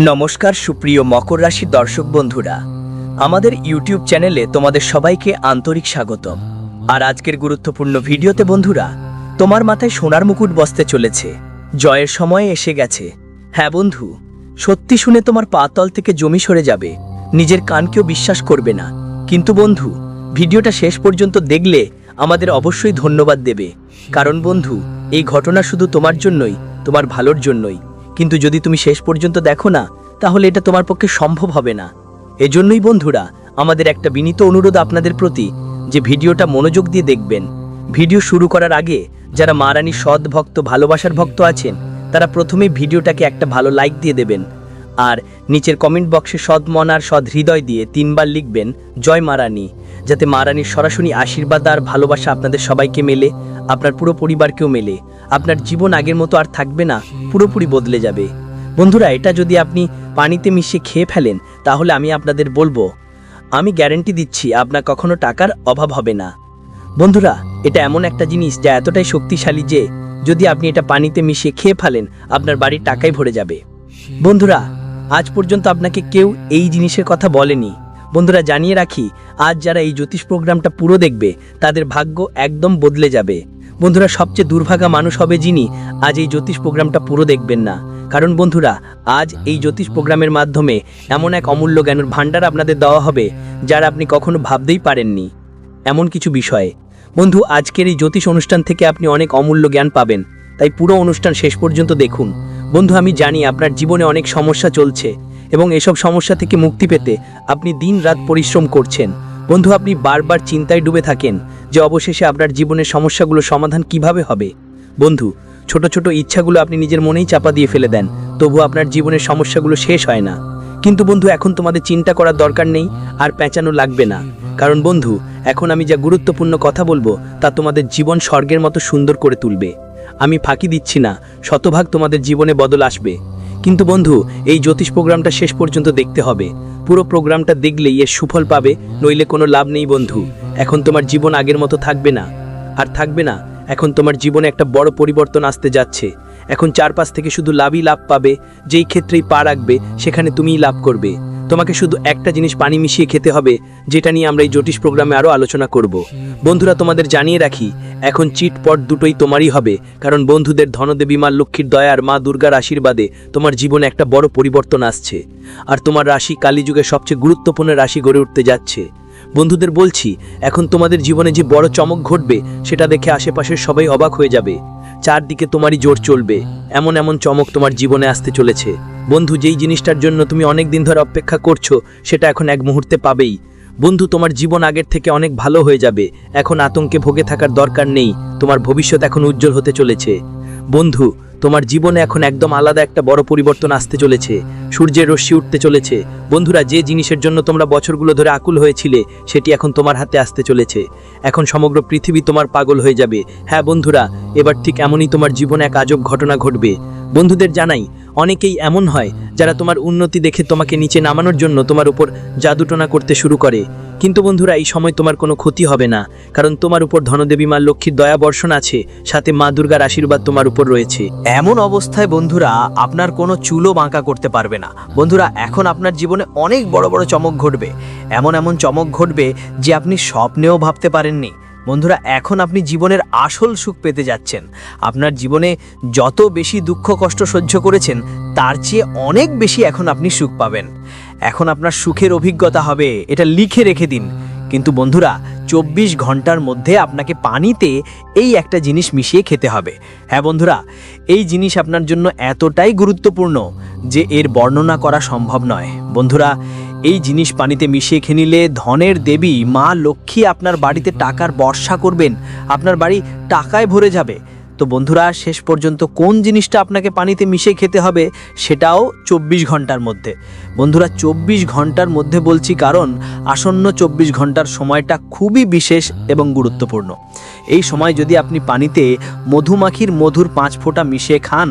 নমস্কার, সুপ্রিয় মকর রাশির দর্শক বন্ধুরা। আমাদের ইউটিউব চ্যানেলে তোমাদের সবাইকে আন্তরিক স্বাগতম। আর আজকের গুরুত্বপূর্ণ ভিডিওতে বন্ধুরা, তোমার মাথায় সোনার মুকুট বসতে চলেছে। জয়ের সময় এসে গেছে। হ্যাঁ বন্ধু, সত্যি শুনে তোমার পাতল থেকে জমি সরে যাবে। নিজের কানকেও বিশ্বাস করবে না। কিন্তু বন্ধু, ভিডিওটা শেষ পর্যন্ত দেখলে আমাদের অবশ্যই ধন্যবাদ দেবে। কারণ বন্ধু, এই ঘটনা শুধু তোমার জন্যই, তোমার ভালোর জন্যই। কিন্তু যদি তুমি শেষ পর্যন্ত দেখো না, তাহলে এটা তোমার পক্ষে সম্ভব হবে না। এজন্যই বন্ধুরা, আমাদের একটা বিনীত অনুরোধ আপনাদের প্রতি যে ভিডিওটা মনোযোগ দিয়ে দেখবেন। ভিডিও শুরু করার আগে যারা মা রানীর সৎ ভক্ত, ভালোবাসার ভক্ত আছেন, তারা প্রথমে ভিডিওটাকে একটা ভালো লাইক দিয়ে দেবেন। আর নিচের কমেন্ট বক্সে সৎ মন আর সৎ হৃদয় দিয়ে তিনবার লিখবেন, জয় মা রানী যাতে মা রানীর সরাসরি আশীর্বাদ আর ভালোবাসা আপনাদের সবাইকে মেলে, আপনার পুরো পরিবারকেও মেলে। আপনার জীবন আগের মতো আর থাকবে না, পুরোপুরি বদলে যাবে। বন্ধুরা, এটা যদি আপনি পানিতে মিশিয়ে খেয়ে ফেলেন, তাহলে আমি আপনাদের বলব, আমি গ্যারেন্টি দিচ্ছি আপনার কখনো টাকার অভাব হবে না। বন্ধুরা, এটা এমন একটা জিনিস যা এতটাই শক্তিশালী যে, যদি আপনি এটা পানিতে মিশিয়ে খেয়ে ফেলেন, আপনার বাড়ির টাকাই ভরে যাবে। বন্ধুরা, আজ পর্যন্ত আপনাকে কেউ এই জিনিসের কথা বলেনি। বন্ধুরা জানিয়ে রাখি, আজ যারা এই জ্যোতিষ প্রোগ্রামটা পুরো দেখবে, তাদের ভাগ্য একদম বদলে যাবে। বন্ধুরা, সবচেয়ে দুর্ভাগা মানুষ হবে যিনি আজ এই জ্যোতিষ প্রোগ্রামটা পুরো দেখবেন না। কারণ বন্ধুরা, আজ এই জ্যোতিষ প্রোগ্রামের মাধ্যমে এমন এক অমূল্য জ্ঞানের ভাণ্ডার আপনাদের দেওয়া হবে, যারা আপনি কখনো ভাবতেই পারেননি। এমন কিছু বিষয়ে। বন্ধু, আজকের এই জ্যোতিষ অনুষ্ঠান থেকে আপনি অনেক অমূল্য জ্ঞান পাবেন। তাই পুরো অনুষ্ঠান শেষ পর্যন্ত দেখুন। বন্ধু, আমি জানি আপনার জীবনে অনেক সমস্যা চলছে। এবং এসব সমস্যা থেকে মুক্তি পেতে আপনি দিন রাত পরিশ্রম করছেন। বন্ধু, আপনি বারবার চিন্তায় ডুবে থাকেন যে অবশেষে আপনার জীবনের সমস্যাগুলো সমাধান কীভাবে হবে। বন্ধু, ছোট ছোট ইচ্ছাগুলো আপনি নিজের মনেই চাপা দিয়ে ফেলে দেন তবু আপনার জীবনের সমস্যাগুলো শেষ হয় না। কিন্তু বন্ধু, এখন তোমাদের চিন্তা করার দরকার নেই আর পেঁচানো লাগবে না। কারণ বন্ধু, এখন আমি যা গুরুত্বপূর্ণ কথা বলব তা তোমাদের জীবন স্বর্গের মতো সুন্দর করে তুলবে। আমি ফাঁকি দিচ্ছি না, শতভাগ তোমাদের জীবনে বদল আসবে। কিন্তু বন্ধু, এই জ্যোতিষ প্রোগ্রামটা শেষ পর্যন্ত দেখতে হবে। পুরো প্রোগ্রামটা দেখলেই এর সুফল পাবে, নইলে কোনো লাভ নেই বন্ধু। এখন তোমার জীবন আগের মতো থাকবে না। আর থাকবে না, এখন তোমার জীবনে একটা বড় পরিবর্তন আসতে যাচ্ছে। এখন চারপাশ থেকে শুধু লাভই লাভ পাবে, যেই ক্ষেত্রেই পা রাখবে, সেখানে তুমিই লাভ করবে। তোমাকে শুধু একটা জিনিস পানি মিশিয়ে খেতে হবে, যেটা নিয়ে আমরা এই জ্যোতিষ প্রোগ্রামে আরও আলোচনা করব। বন্ধুরা, তোমাদের জানিয়ে রাখি এখন চিটপট দুটোই তোমারই হবে, কারণ বন্ধুদের ধনদেবী মা, লক্ষ্মীর দয়ার মা দুর্গার আশীর্বাদে তোমার জীবনে একটা বড় পরিবর্তন আসছে। আর তোমার রাশি কালীযুগের সবচেয়ে গুরুত্বপূর্ণ রাশি গড়ে উঠতে যাচ্ছে। বন্ধুদের বলছি, এখন তোমাদের জীবনে যে বড় চমক ঘটবে, সেটা দেখে আশেপাশের সবাই অবাক হয়ে যাবে। চারদিকে তোমারই জোর চলবে, এমন এমন চমক তোমার জীবনে আসতে চলেছে। বন্ধু, যেই জিনিসটার জন্য তুমি অনেক দিন ধরে অপেক্ষা করছ, সেটা এখন এক মুহূর্তে পাবেই। বন্ধু, তোমার জীবন আগের থেকে অনেক ভালো হয়ে যাবে। এখন আতঙ্কে ভোগে থাকার দরকার নেই। তোমার ভবিষ্যৎ এখন উজ্জ্বল হতে চলেছে। বন্ধু, তোমার জীবনে এখন একদম আলাদা একটা বড় পরিবর্তন আসতে চলেছে। সূর্যের রশ্মি উঠতে চলেছে। বন্ধুরা, যে জিনিসের জন্য তোমরা বছরগুলো ধরে আকুল হয়েছিলে, সেটি এখন তোমার হাতে আসতে চলেছে। এখন সমগ্র পৃথিবী তোমার পাগল হয়ে যাবে। হ্যাঁ বন্ধুরা, এবার ঠিক এমনই তোমার জীবনে এক আজব ঘটনা ঘটবে। বন্ধুদের জানাই অনেকেই এমন হয়, যারা তোমার উন্নতি দেখে তোমাকে নিচে নামানোর জন্য তোমার উপর জাদুটনা করতে শুরু করে। কিন্তু বন্ধুরা, এই সময় তোমার কোনো ক্ষতি হবে না, কারণ তোমার উপর ধনদেবী মা লক্ষ্মীর দয়া বর্ষণ আছে, সাথে মা দুর্গার আশীর্বাদ তোমার উপর রয়েছে। এমন অবস্থায় বন্ধুরা, আপনার কোনো চুলও বাঁকা করতে পারবে না। বন্ধুরা, এখন আপনার জীবনে অনেক বড় বড় চমক ঘটবে। এমন এমন চমক ঘটবে যে আপনি স্বপ্নেও ভাবতে পারেননি। বন্ধুরা, এখন আপনি জীবনের আসল সুখ পেতে যাচ্ছেন। আপনার জীবনে যত বেশি দুঃখ, কষ্ট সহ্য করেছেন, তার চেয়ে অনেক বেশি এখন আপনি সুখ পাবেন। এখন আপনার সুখের অভিজ্ঞতা হবে, এটা লিখে রেখে দিন। কিন্তু বন্ধুরা, চব্বিশ ঘণ্টার মধ্যে আপনাকে পানিতে এই একটা জিনিস মিশিয়ে খেতে হবে। হ্যাঁ বন্ধুরা, এই জিনিস আপনার জন্য এতটাই গুরুত্বপূর্ণ যে এর বর্ণনা করা সম্ভব নয়। বন্ধুরা এই জিনিস পানিতে মিশিয়ে খেয়ে নিলে ধনের দেবী মা লক্ষ্মী আপনার বাড়িতে টাকার বর্ষা করবেন। আপনার বাড়ি টাকায় ভরে যাবে। তো বন্ধুরা, শেষ পর্যন্ত কোন জিনিসটা আপনাকে পানিতে মিশিয়ে খেতে হবে সেটাও চব্বিশ ঘণ্টার মধ্যে। বন্ধুরা, চব্বিশ ঘণ্টার মধ্যে বলছি কারণ আসন্ন চব্বিশ ঘণ্টার সময়টা খুবই বিশেষ এবং গুরুত্বপূর্ণ। এই সময় যদি আপনি পানিতে মধুমাখির মধুর পাঁচ ফোঁটা মিশিয়ে খান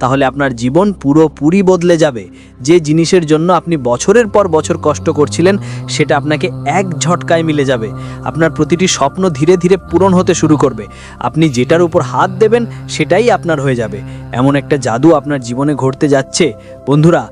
তাহলে আপনার জীবন পুরোপুরি বদলে যাবে। যে জিনিসের জন্য আপনি বছরের পর বছর কষ্ট করছিলেন, সেটা আপনাকে এক ঝটকায় মিলে যাবে। আপনার প্রতিটি স্বপ্ন ধীরে ধীরে পূরণ হতে শুরু করবে। আপনি যেটার উপর হাত দেবেন, সেটাই আপনার হয়ে যাবে। এমন একটা জাদু আপনার জীবনে ঘটতে যাচ্ছে বন্ধুরা,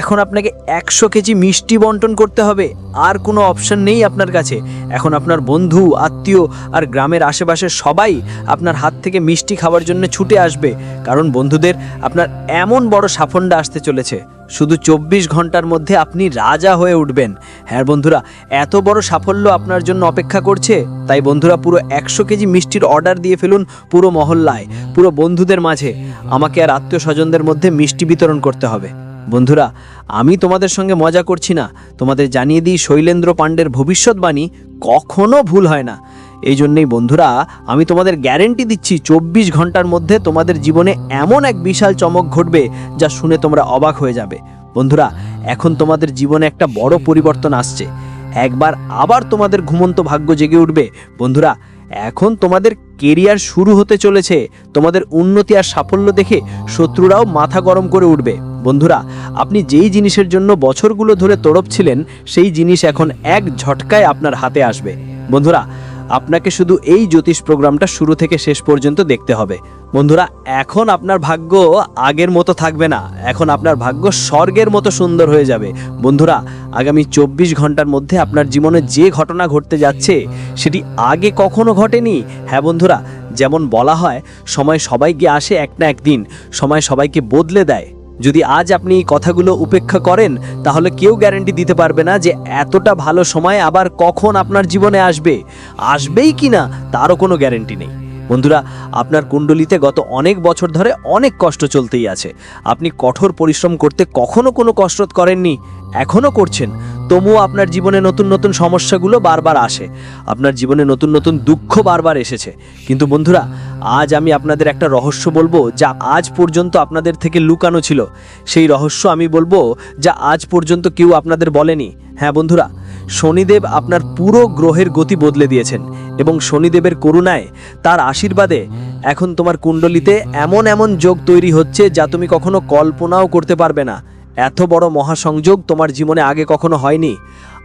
এখন আপনাকে একশো কেজি মিষ্টি বন্টন করতে হবে। আর কোনো অপশন নেই আপনার কাছে। এখন আপনার বন্ধু, আত্মীয় আর গ্রামের আশেপাশে সবাই আপনার হাত থেকে মিষ্টি খাওয়ার জন্য ছুটে আসবে। কারণ বন্ধুদের আপনার এমন বড় সাফল্য আসতে চলেছে। শুধু চব্বিশ ঘণ্টার মধ্যে আপনি রাজা হয়ে উঠবেন। হ্যাঁ বন্ধুরা, এত বড় সাফল্য আপনার জন্য অপেক্ষা করছে? তাই বন্ধুরা, পুরো একশো কেজি মিষ্টির অর্ডার দিয়ে ফেলুন পুরো মহল্লায়, পুরো বন্ধুদের মাঝে। আমাকে আর আত্মীয় স্বজনদের মধ্যে মিষ্টি বিতরণ করতে হবে। বন্ধুরা, আমি তোমাদের সঙ্গে মজা করছি না। তোমাদের জানিয়ে দিই শৈলেন্দ্র পাণ্ডের ভবিষ্যৎবাণী কখনো ভুল হয় না। এই জন্যেই বন্ধুরা, আমি তোমাদের গ্যারেন্টি দিচ্ছি চব্বিশ ঘণ্টার মধ্যে তোমাদের জীবনে এমন এক বিশাল চমক ঘটবে যা শুনে তোমরা অবাক হয়ে যাবে। বন্ধুরা, এখন তোমাদের জীবনে একটা বড় পরিবর্তন আসছে। একবার আবার তোমাদের ঘুমন্ত ভাগ্য জেগে উঠবে। বন্ধুরা, এখন তোমাদের কেরিয়ার শুরু হতে চলেছে। তোমাদের উন্নতি আর সাফল্য দেখে শত্রুরাও মাথা গরম করে উঠবে। বন্ধুরা, আপনি যেই জিনিসের জন্য বছরগুলো ধরে তড়পছিলেন, সেই জিনিস এখন এক ঝটকায় আপনার হাতে আসবে। বন্ধুরা আপনাকে শুধু এই জ্যোতিষ প্রোগ্রামটা শুরু থেকে শেষ পর্যন্ত দেখতে হবে। বন্ধুরা, এখন আপনার ভাগ্য আগের মতো থাকবে না। এখন আপনার ভাগ্য স্বর্গের মতো সুন্দর হয়ে যাবে। বন্ধুরা, আগামী চব্বিশ ঘণ্টার মধ্যে আপনার জীবনে যে ঘটনা ঘটতে যাচ্ছে, সেটি আগে কখনো ঘটেনি। হ্যাঁ বন্ধুরা, যেমন বলা হয়, সময় সবাইকে আসে এক না একদিন। সময় সবাইকে বদলে দেয়। যদি আজ আপনি এই কথাগুলো উপেক্ষা করেন, তাহলে কেউ গ্যারেন্টি দিতে পারবে না যে এতটা ভালো সময় আবার কখন আপনার জীবনে আসবে। আসবেই কি না, তারও কোনো গ্যারেন্টি নেই। বন্ধুরা, আপনার কুণ্ডলিতে গত অনেক বছর ধরে অনেক কষ্ট চলতেই আছে। আপনি কঠোর পরিশ্রম করতে কখনো কোনো কসরত করেননি এখনও করছেন। তবুও আপনার জীবনে নতুন নতুন সমস্যাগুলো বারবার আসে। আপনার জীবনে নতুন নতুন দুঃখ বারবার এসেছে। কিন্তু বন্ধুরা, আজ আমি আপনাদের একটা রহস্য বলব যা আজ পর্যন্ত আপনাদের থেকে লুকানো ছিল। সেই রহস্য আমি বলব যা আজ পর্যন্ত কেউ আপনাদের বলেনি। হ্যাঁ বন্ধুরা, শনিদেব আপনার পুরো গ্রহের গতি বদলে দিয়েছেন এবং শনিদেবের করুণায় তার আশীর্বাদে এখন তোমার কুণ্ডলিতে এমন এমন যোগ তৈরি হচ্ছে যা তুমি কখনো কল্পনাও করতে পারবে না। এত বড় মহাসংযোগ তোমার জীবনে আগে কখনো হয়নি।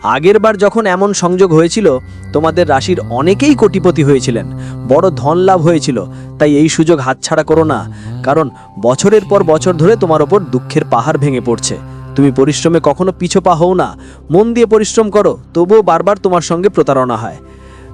আগের বার যখন এমন সংযোগ হয়েছিল, তোমাদের রাশির অনেকেই কোটিপতি হয়েছিলেন। বড় ধন লাভ হয়েছিল, তাই এই সুযোগ হাতছাড়া করো না, কারণ বছরের পর বছর ধরে তোমার ওপর দুঃখের পাহাড় ভেঙে পড়ছে। তুমি পরিশ্রমে কখনো পিছোপা হও না, মন দিয়ে পরিশ্রম করো, তবুও বারবার তোমার সঙ্গে প্রতারণা হয়।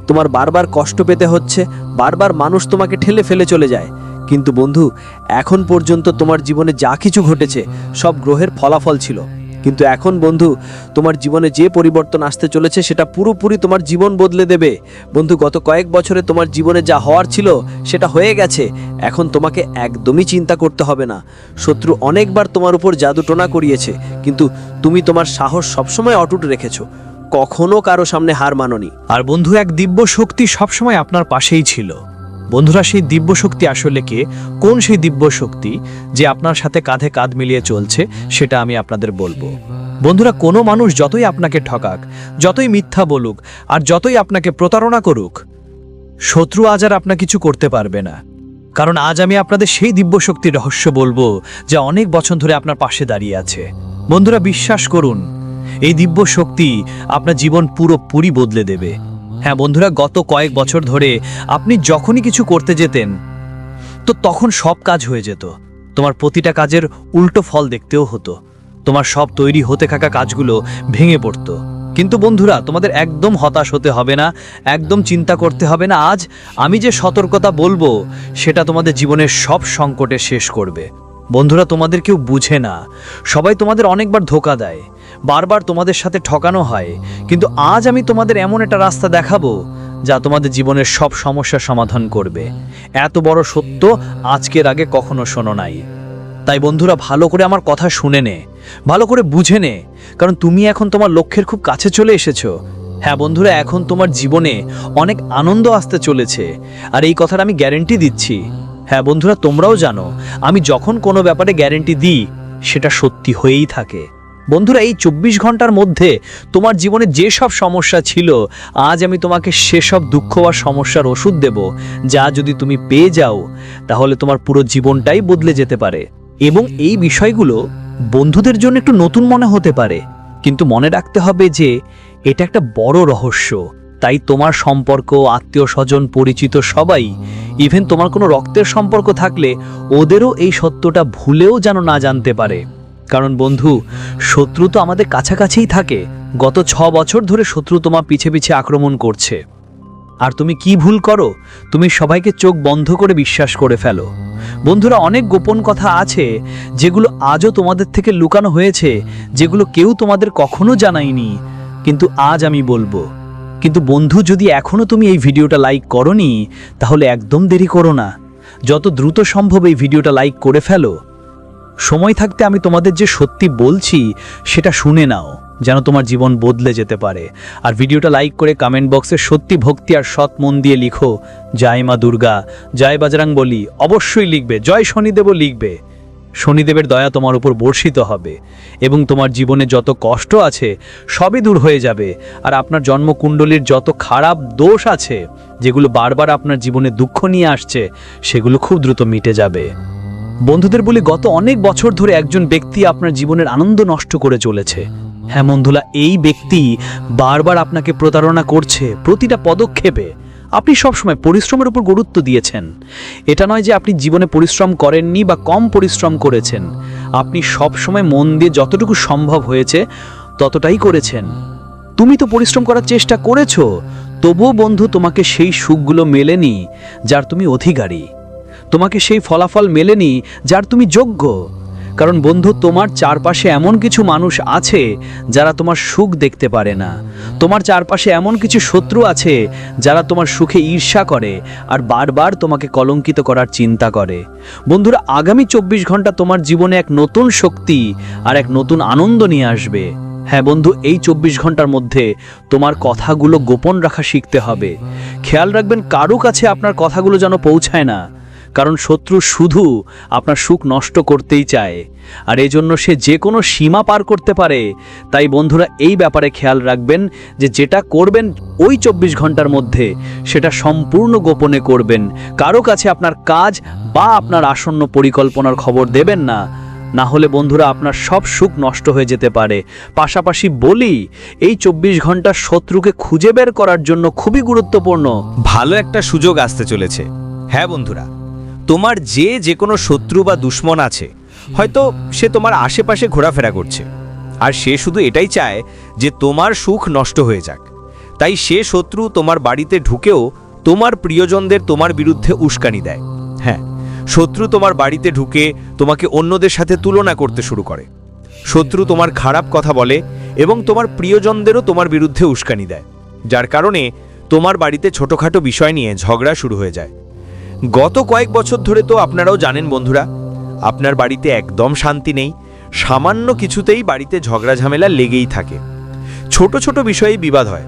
তোমার বারবার কষ্ট পেতে হচ্ছে, বারবার মানুষ তোমাকে ঠেলে ফেলে চলে যায়। কিন্তু বন্ধু, এখন পর্যন্ত তোমার জীবনে যা কিছু ঘটেছে, সব গ্রহের ফলাফল ছিল। কিন্তু এখন বন্ধু, তোমার জীবনে যে পরিবর্তন আসতে চলেছে, সেটা পুরোপুরি তোমার জীবন বদলে দেবে। বন্ধু, গত কয়েক বছরে তোমার জীবনে যা হওয়ার ছিল, সেটা হয়ে গেছে। এখন তোমাকে একদমই চিন্তা করতে হবে না। শত্রু অনেকবার তোমার উপর জাদুটোনা করিয়েছে, কিন্তু তুমি তোমার সাহস সবসময় অটুট রেখেছো। কখনো কারও সামনে হার মাননি। আর বন্ধু, এক দিব্য শক্তি সবসময় আপনার পাশেই ছিল। বন্ধুরা, সেই দিব্য শক্তি আসলে কে? কোন সেই দিব্য শক্তি যে আপনার সাথে কাঁধে কাঁধ মিলিয়ে চলছে, সেটা আমি আপনাদের বলব। বন্ধুরা, কোনো মানুষ যতই আপনাকে ঠকাক, যতই মিথ্যা বলুক, আর যতই আপনাকে প্রতারণা করুক, শত্রু আজ আর আপনার কিছু করতে পারবে না। কারণ আজ আমি আপনাদের সেই দিব্য শক্তির রহস্য বলব, যা অনেক বছর ধরে আপনার পাশে দাঁড়িয়ে আছে। বন্ধুরা, বিশ্বাস করুন, এই দিব্য শক্তি আপনার জীবন পুরোপুরি বদলে দেবে। হ্যাঁ বন্ধুরা, গত কয়েক বছর ধরে আপনি যখনই কিছু করতে যেতেন, তো তখন সব কাজ হয়ে যেত। তোমার প্রতিটা কাজের উল্টো ফল দেখতেও হতো। তোমার সব তৈরি হতে থাকা কাজগুলো ভেঙে পড়তো। কিন্তু বন্ধুরা, তোমাদের একদম হতাশ হতে হবে না, একদম চিন্তা করতে হবে না। আজ আমি যে সতর্কতা বলব, সেটা তোমাদের জীবনের সব সংকটে শেষ করবে। বন্ধুরা, তোমাদের কেউ বুঝে না। সবাই তোমাদের অনেকবার ধোকা দেয়। বারবার তোমাদের সাথে ঠকানো হয়। কিন্তু আজ আমি তোমাদের এমন একটা রাস্তা দেখাবো, যা তোমাদের জীবনের সব সমস্যার সমাধান করবে। এত বড় সত্য আজকের আগে কখনো শোনো নাই। তাই বন্ধুরা, ভালো করে আমার কথা শুনে নে। ভালো করে বুঝে নে। কারণ তুমি এখন তোমার লক্ষ্যের খুব কাছে চলে এসেছ। হ্যাঁ বন্ধুরা, এখন তোমার জীবনে অনেক আনন্দ আসতে চলেছে। আর এই কথার আমি গ্যারেন্টি দিচ্ছি। হ্যাঁ বন্ধুরা, তোমরাও জানো, আমি যখন কোনো ব্যাপারে গ্যারেন্টি দিই, সেটা সত্যি হয়েই থাকে। বন্ধুরা, এই চব্বিশ ঘণ্টার মধ্যে তোমার জীবনে যেসব সমস্যা ছিল, আজ আমি তোমাকে সেসব দুঃখ বা সমস্যার ওষুধ দেব, যা যদি তুমি পেয়ে যাও, তাহলে তোমার পুরো জীবনটাই বদলে যেতে পারে। এবং এই বিষয়গুলো বন্ধুদের জন্য একটু নতুন মনে হতে পারে। কিন্তু মনে রাখতে হবে যে, এটা একটা বড় রহস্য। তাই তোমার সম্পর্ক, আত্মীয় স্বজন, পরিচিত সবাই ইভেন তোমার কোনো রক্তের সম্পর্ক থাকলে, ওদেরও এই সত্যটা ভুলেও যেন না জানতে পারে। কারণ বন্ধু, শত্রু তো আমাদের কাছাকাছিই থাকে। গত ছ বছর ধরে শত্রু তোমার পিছে পিছে আক্রমণ করছে। আর তুমি কি ভুল করো? তুমি সবাইকে চোখ বন্ধ করে বিশ্বাস করে ফেলো। বন্ধুরা, অনেক গোপন কথা আছে, যেগুলো আজও তোমাদের থেকে লুকানো হয়েছে, যেগুলো কেউ তোমাদের কখনো জানায়নি। কিন্তু আজ আমি বলব, কিন্তু বন্ধু, যদি এখনও তুমি এই ভিডিওটা লাইক করনি, তাহলে একদম দেরি করো না। যত দ্রুত সম্ভব এই ভিডিওটা লাইক করে ফেলো। সময় থাকতে আমি তোমাদের যে সত্যি বলছি, সেটা শুনে নাও, যেন তোমার জীবন বদলে যেতে পারে। আর ভিডিওটা লাইক করে কমেন্ট বক্সে সত্যি ভক্তি আর সৎ মন দিয়ে লিখো, জয় মা দুর্গা, জয় বাজরাং বলি। অবশ্যই লিখবে, জয় শনিদেবও লিখবে। শনিদেবের দয়া তোমার উপর বর্ষিত হবে এবং তোমার জীবনে যত কষ্ট আছে, সবই দূর হয়ে যাবে। আর আপনার জন্মকুণ্ডলীর যত খারাপ দোষ আছে, যেগুলো বারবার আপনার জীবনে দুঃখ নিয়ে আসছে, সেগুলো খুব দ্রুত মিটে যাবে। বন্ধুদের বলি, গত অনেক বছর ধরে একজন ব্যক্তি আপনার জীবনের আনন্দ নষ্ট করে চলেছে। হ্যাঁ বন্ধুলা এই ব্যক্তি বারবার আপনাকে প্রতারণা করছে, প্রতিটা পদক্ষেপে। আপনি সবসময় পরিশ্রমের উপর গুরুত্ব দিয়েছেন। এটা নয় যে আপনি জীবনে পরিশ্রম করেননি বা কম পরিশ্রম করেছেন। আপনি সবসময় মন দিয়ে যতটুকু সম্ভব হয়েছে, ততটাই করেছেন। তুমি তো পরিশ্রম করার চেষ্টা করেছ, তবুও বন্ধু, তোমাকে সেই সুখগুলো মেলেনি, যার তুমি অধিকারী। তোমাকে সেই ফলাফল মেলেনি যার তুমি যোগ্য। কারণ বন্ধু, তোমার চারপাশে এমন কিছু মানুষ আছে যারা তোমার সুখ দেখতে পারে না। তোমার চারপাশে এমন কিছু শত্রু আছে যারা তোমার সুখে ঈর্ষা করে আর বারবার তোমাকে কলঙ্কিত করার চিন্তা করে। বন্ধুরা, আগামী চব্বিশ ঘণ্টা তোমার জীবনে এক নতুন শক্তি আর এক নতুন আনন্দ নিয়ে আসবে। হ্যাঁ বন্ধু, এই চব্বিশ ঘণ্টার মধ্যে তোমার কথাগুলো গোপন রাখা শিখতে হবে। খেয়াল রাখবেন, কারও কাছে আপনার কথাগুলো যেন পৌঁছায় না। কারণ শত্রু শুধু আপনার সুখ নষ্ট করতেই চায়। আর এজন্য সে যে কোনো সীমা পার করতে পারে। তাই বন্ধুরা, এই ব্যাপারে খেয়াল রাখবেন যে যেটা করবেন ওই চব্বিশ ঘণ্টার মধ্যে, সেটা সম্পূর্ণ গোপনে করবেন। কারও কাছে আপনার কাজ বা আপনার আসন্ন পরিকল্পনার খবর দেবেন না। না হলে বন্ধুরা, আপনার সব সুখ নষ্ট হয়ে যেতে পারে। পাশাপাশি বলি, এই চব্বিশ ঘণ্টা শত্রুকে খুঁজে বের করার জন্য খুবই গুরুত্বপূর্ণ। ভালো একটা সুযোগ আসতে চলেছে। হ্যাঁ বন্ধুরা তোমার যে যে কোনো শত্রু বা দুশ্মন আছে, হয়তো সে তোমার আশেপাশে ঘোরাফেরা করছে। আর সে শুধু এটাই চায় যে তোমার সুখ নষ্ট হয়ে যাক। তাই সে শত্রু তোমার বাড়িতে ঢুকেও তোমার প্রিয়জনদের তোমার বিরুদ্ধে উস্কানি দেয়। হ্যাঁ শত্রু তোমার বাড়িতে ঢুকে তোমাকে অন্যদের সাথে তুলনা করতে শুরু করে। শত্রু তোমার খারাপ কথা বলে এবং তোমার প্রিয়জনদেরও তোমার বিরুদ্ধে উস্কানি দেয়। যার কারণে তোমার বাড়িতে ছোটোখাটো বিষয় নিয়ে ঝগড়া শুরু হয়ে যায়। গত কয়েক বছর ধরে তো আপনারাও জানেন বন্ধুরা, আপনার বাড়িতে একদম শান্তি নেই, সামান্য কিছুতেই বাড়িতে ঝগড়া ঝামেলা লেগেই থাকে। ছোট ছোট বিষয়ে বিবাদ হয়।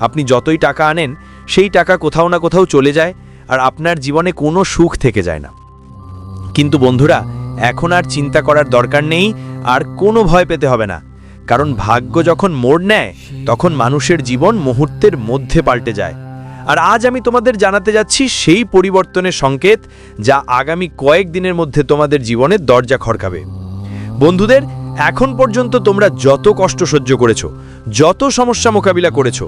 আপনি যতই টাকা আনেন, সেই টাকা কোথাও না কোথাও চলে যায় আর আপনার জীবনে কোনো সুখ থেকে যায় না। কিন্তু বন্ধুরা, এখন আর চিন্তা করার দরকার নেই, আর কোনো ভয় পেতে হবে না। কারণ ভাগ্য যখন মোড় নেয়, তখন মানুষের জীবন মুহূর্তের মধ্যে পাল্টে যায়। আর আজ আমি তোমাদের জানাতে যাচ্ছি সেই পরিবর্তনের সংকেত যা আগামী কয়েক দিনের মধ্যে তোমাদের জীবনের দরজা খড়কাবে। বন্ধুদের, এখন পর্যন্ত তোমরা যত কষ্ট সহ্য করেছ, যত সমস্যা মোকাবিলা করেছ,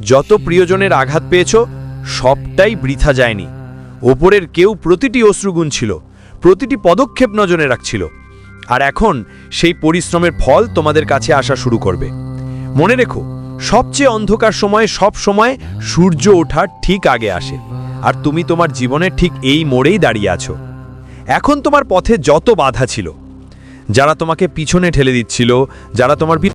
যত প্রিয়জনের আঘাত পেয়েছ, সবটাই বৃথা যায়নি। ওপরের কেউ প্রতিটি অশ্রুগুণ ছিল প্রতিটি পদক্ষেপ নজরে রাখছিল। আর এখন সেই পরিশ্রমের ফল তোমাদের কাছে আসা শুরু করবে। মনে রেখো সবচেয়ে অন্ধকার সময় সব সময় সূর্য ওঠার ঠিক আগে আসে। আর তুমি তোমার জীবনের ঠিক এই মোড়েই দাঁড়িয়ে আছো। এখন তোমার পথে যত বাধা ছিল, যারা তোমাকে পিছনে ঠেলে দিচ্ছিল, যারা তোমার